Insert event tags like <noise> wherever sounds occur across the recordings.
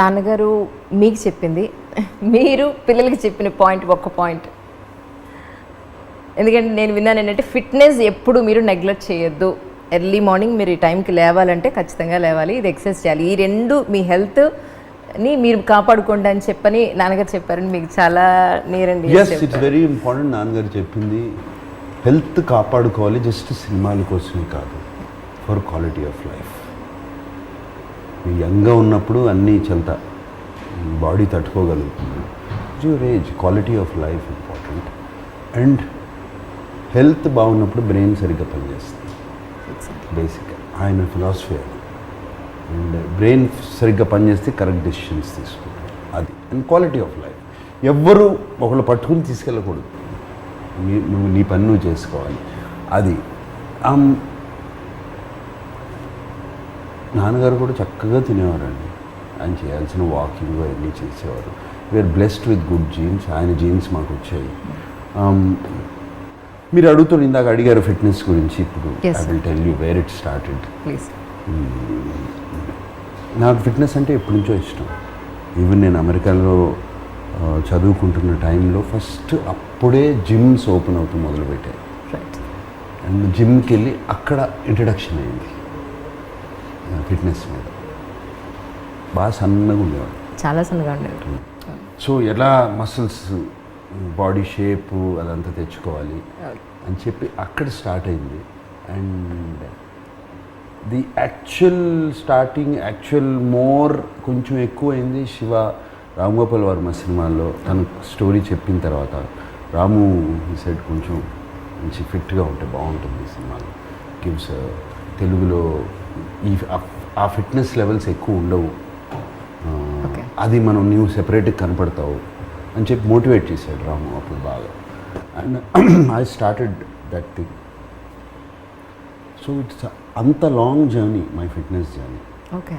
నాన్నగారు మీకు చెప్పింది. మీరు పిల్లలకి చెప్పిన పాయింట్ ఒక్క పాయింట్ ఎందుకంటే నేను విన్నాను ఏంటంటే ఫిట్నెస్ ఎప్పుడు మీరు నెగ్లెక్ట్ చేయొద్దు. ఎర్లీ మార్నింగ్ మీరు ఈ టైంకి లేవాలంటే ఖచ్చితంగా లేవాలి. ఇది ఎక్సర్సైజ్ చేయాలి. ఈ రెండు మీ హెల్త్ని మీరు కాపాడుకోండి అని చెప్పని నాన్నగారు చెప్పారని మీకు చాలా నీరండి ఇట్స్ వెరీ ఇంపార్టెంట్ నాన్నగారు చెప్పింది. హెల్త్ కాపాడుకోవాలి జస్ట్ సినిమాల కోసమే కాదు. ఫర్ క్వాలిటీ ఆఫ్ లైఫ్ యంగ్గా ఉన్నప్పుడు అన్నీ చెల్తా body తట్టుకోగలుగుతుంది your age quality of life important. And health బాగున్నప్పుడు బ్రెయిన్ సరిగ్గా పనిచేస్తుంది. బేసిక్గా ఆయన ఫిలాసఫీ అది. అండ్ బ్రెయిన్ సరిగ్గా పనిచేస్తే కరెక్ట్ డెసిషన్స్ తీసుకుంటారు అది. And quality of life. ఎవ్వరూ ఒకళ్ళు పట్టుకుని తీసుకెళ్ళకూడదు. నీ నువ్వు నీ పని నువ్వు చేసుకోవాలి. అది. నాన్నగారు కూడా చక్కగా తినేవారండి. ఆయన చేయాల్సిన వాకింగ్ అవన్నీ చేసేవారు. We're blessed with good genes ఆయన జీన్స్ మాకు వచ్చాయి. ఆమ్, మీరు అడుగుతున్న ఇందాక అడిగారు ఫిట్నెస్ గురించి. ఇప్పుడు I. Will tell you where it started నాకు ఫిట్నెస్ అంటే ఎప్పటి నుంచో ఇష్టం. ఈవెన్ నేను అమెరికాలో చదువుకుంటున్న టైంలో ఫస్ట్ అప్పుడే జిమ్స్ ఓపెన్ అవుతూ మొదలుపెట్టాయి. అండ్ జిమ్కి వెళ్ళి అక్కడ ఇంట్రడక్షన్ అయింది. ఫిట్నెస్ మీద. బాగా సన్నగా ఉండేవాడు. చాలా సన్నగా ఉండేవారు సో ఎలా మసిల్స్ బాడీ షేపు అదంతా తెచ్చుకోవాలి అని చెప్పి అక్కడ స్టార్ట్ అయింది. And the actual starting actual more కొంచెం ఎక్కువ అయింది శివ రామ్ గోపాల్ వర్మ సినిమాల్లో. తన స్టోరీ చెప్పిన తర్వాత రాము ఈ సైడ్ కొంచెం మంచి ఫిట్గా ఉంటే బాగుంటుంది ఈ సినిమాలో. గివ్స్ తెలుగులో ఈ ఆ- ఫిట్నెస్ లెవెల్స్ ఎక్కువ ఉండవు. అది మనం నీవు సెపరేట్గా కనపడతావు అని చెప్పి మోటివేట్ చేశాడు రాము అప్పుడు బాగా. And I started that thing so it's అంత long journey my fitness journey okay.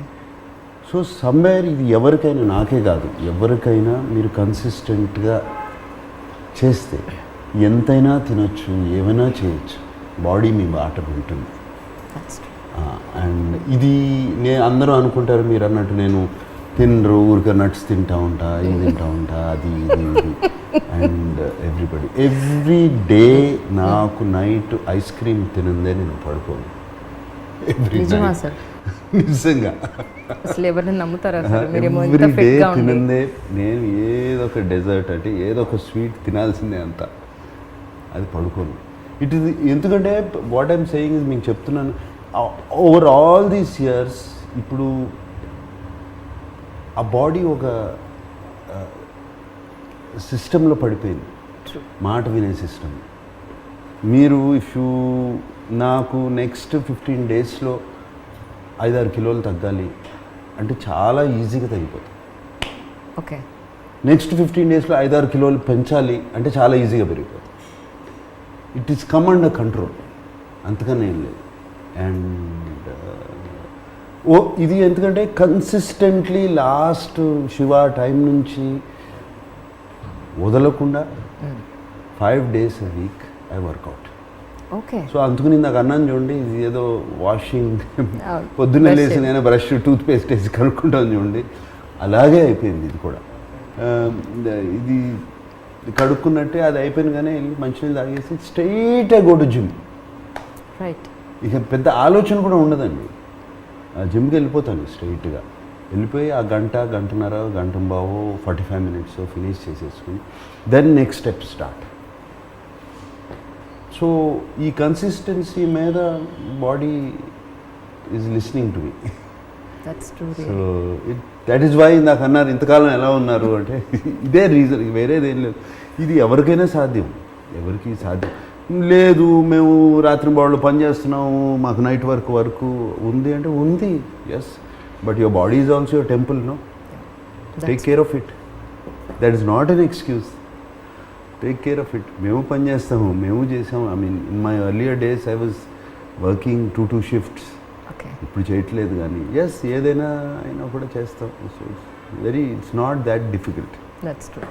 So somewhere ఇది ఎవరికైనా నాకే కాదు ఎవరికైనా మీరు కన్సిస్టెంట్గా చేస్తే ఎంతైనా తినొచ్చు ఏమైనా చేయొచ్చు బాడీ మీ బాట వింటుంది అండ్ ఇది నేను అందరూ అనుకుంటారు మీరు అన్నట్టు నేను తినరు ఊరికే నట్స్ తింటా ఉంటా ఇది తింటా ఉంటా అది ఇది ఇది. అండ్ ఎవ్రీబడి ఎవ్రీ డే నాకు నైట్ ఐస్ క్రీమ్ తినందే నేను పడుకోను. ఎవ్రీ <laughs> నిజంగా. అసలు ఎవరిని నమ్ముతారా <laughs> ఎవ్రీ డే తినందే నేను ఏదో ఒక డెజర్ట్ అంటే ఏదో ఒక స్వీట్ తినాల్సిందే అంత. అది పడుకోను. ఇట్ ఇస్ ఎందుకంటే వాట్ ఐమ్ సేయింగ్ ఇస్ మీకు చెప్తున్నాను. ఓవర్ ఆల్ దీస్ ఇయర్స్ ఇప్పుడు ఆ బాడీ ఒక సిస్టంలో పడిపోయింది. మాట వినే సిస్టమ్ మీరు ఇఫ్ యూ నాకు నెక్స్ట్ ఫిఫ్టీన్ డేస్లో ఐదారు కిలోలు తగ్గాలి అంటే చాలా ఈజీగా తగ్గిపోతుంది. ఓకే నెక్స్ట్ ఫిఫ్టీన్ డేస్లో ఐదారు కిలోలు పెంచాలి అంటే చాలా ఈజీగా పెరిగిపోతుంది. It is come under control అంతకన్నా ఏం లేదు. అండ్ ఓ ఇది ఎందుకంటే కన్సిస్టెంట్లీ లాస్ట్ శివ టైం నుంచి వదలకుండా five days a week I work out okay so అందుకని నాకు అన్నాను చూడండి ఇది ఏదో వాషింగ్ అవును. <laughs> పొద్దున్నే లేచి నేను బ్రష్ టూత్ పేస్ట్ వేసి కనుక్కుంటాను చూడండి. అలాగే అయిపోయింది ఇది కూడా. ఆ, ఇది కడుక్కున్నట్టే అది అయిపోయింది కానీ వెళ్ళి మంచినీళ్ళు తాగేసి స్ట్రైట్గా గో టు జిమ్. రైట్. ఇక పెద్ద ఆలోచన కూడా ఉండదండి. ఆ జిమ్కి వెళ్ళిపోతాను స్ట్రైట్గా. వెళ్ళిపోయి ఆ గంట గంటన్నర గంట బావు ఫార్టీ ఫైవ్ మినిట్స్ ఫినిష్ చేసేసుకుని then next step start. So ఈ కన్సిస్టెన్సీ మీద body is listening to me. So that is why నాకు అన్నారు ఇంతకాలం ఎలా ఉన్నారు అంటే ఇదే రీజన్ వేరేదేం లేదు. ఇది ఎవరికైనా సాధ్యం ఎవరికి సాధ్యం. లేదు మేము రాత్రి బాళ్ళు పని చేస్తున్నాము మాకు నైట్ వర్క్ వర్క్ ఉంది అంటే ఉంది yes but your body is also your temple no take care of it that is not an excuse take care of it మేము పని చేస్తాము మేము చేసాము. I mean in my earlier days I was working two two shifts ఇప్పుడు చేయట్లేదు కానీ. Yes ఏదైనా అయినా కూడా చేస్తాం. So it's very it's not that difficult that's true